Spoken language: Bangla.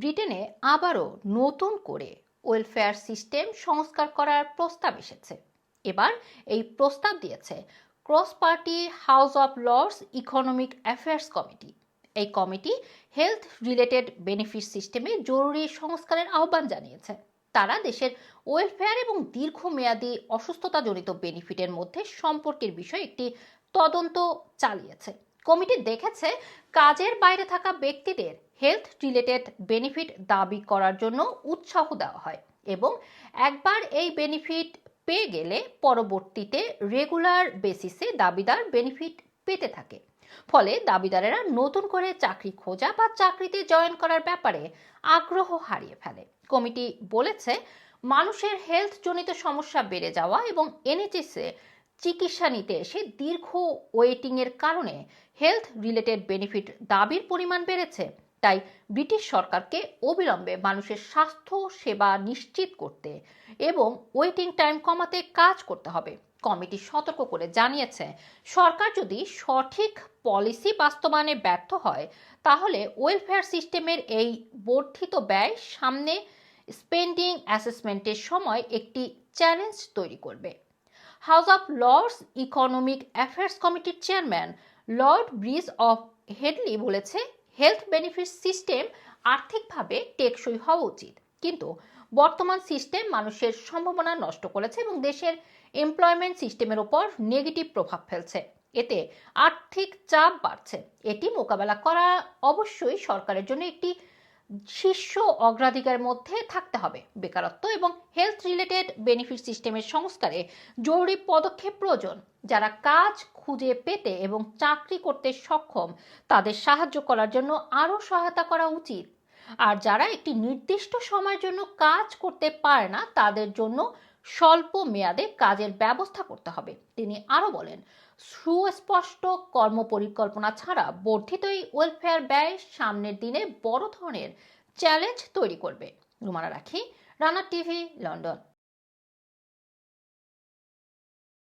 ব্রিটেনে আবারও নতুন করে ওয়েলফেয়ার সিস্টেম সংস্কার করার প্রস্তাব এসেছে। এবার এই প্রস্তাব দিয়েছে cross party House of Lords Economic Affairs Committee এই কমিটি হেলথ রিলেটেড বেনিফিট সিস্টেমে জরুরি সংস্কারের আহ্বান জানিয়েছে। তারা দেশের ওয়েলফেয়ার এবং দীর্ঘমেয়াদী অসুস্থতাজনিত বেনিফিটের মধ্যে সম্পর্কের বিষয়ে একটি তদন্ত চালিয়েছে। কমিটি দেখেছে কাজের বাইরে থাকা ব্যক্তিদের হেলথ রিলেটেড বেনিফিট দাবি করার জন্য উৎসাহ দেওয়া হয় এবং একবার এই বেনিফিট পেয়ে গেলে পরবর্তীতে রেগুলার বেসিসে দাবিদার বেনিফিট পেতে থাকে। ফলে দাবিদারেরা নতুন করে চাকরি খোঁজা বা চাকরিতে জয়েন করার ব্যাপারে আগ্রহ হারিয়ে ফেলে। কমিটি বলেছে, মানুষের হেলথ জনিত সমস্যা বেড়ে যাওয়া এবং এনএচএসে চিকিৎসা নিতে এসে দীর্ঘ ওয়েটিংয়ের কারণে হেলথ রিলেটেড বেনিফিট দাবির পরিমাণ বেড়েছে। তাই ব্রিটিশ সরকারকে অবিলম্বে মানুষের স্বাস্থ্য সেবা নিশ্চিত করতে এবং ওয়েটিং টাইম কমাতে কাজ করতে হবে। কমিটি সতর্ক করে জানিয়েছে, সরকার যদি সঠিক পলিসি বাস্তবায়নে ব্যর্থ হয়, তাহলে ওয়েলফেয়ার সিস্টেমের এই বর্ধিত ব্যয় সামনে স্পেন্ডিং অ্যাসেসমেন্টের সময় একটি চ্যালেঞ্জ তৈরি করবে। House of Lords Economic Affairs কমিটির chairman Lord Bridges of Headley বলেছে হেলথ বেনিফিট সিস্টেম আর্থিকভাবে টেকসই হওয়া উচিত। কিন্তু বর্তমান সিস্টেম মানুষের সম্ভাবনা নষ্ট করেছে এবং দেশের এমপ্লয়মেন্ট সিস্টেমের ওপর নেগেটিভ প্রভাব ফেলছে। এতে আর্থিক চাপ বাড়ছে। এটি মোকাবেলা করা অবশ্যই সরকারের জন্য একটি শীর্ষ অগ্রাধিকারের মধ্যে থাকতে হবে। বেকারত্ব এবং হেলথ রিলেটেড বেনিফিট সিস্টেমের সংস্কারে জরুরি পদক্ষেপ প্রয়োজন। যারা কাজ খুঁজে পেতে এবং চাকরি করতে সক্ষম, তাদের সাহায্য করার জন্য আরও সহায়তা করা উচিত। আর যারা একটি নির্দিষ্ট সময়ের জন্য কাজ করতে পারে না, তাদের জন্য স্বল্প মেয়াদে কাজের ব্যবস্থা করতে হবে। তিনি আরও বলেন, সুস্পষ্ট কর্মপরিকল্পনা ছাড়া বর্ধিত এই ওয়েলফেয়ার ব্যয় সামনের দিনে বড় ধরনের চ্যালেঞ্জ তৈরি করবে। রুমানা রাখি, রানা টিভি, লন্ডন।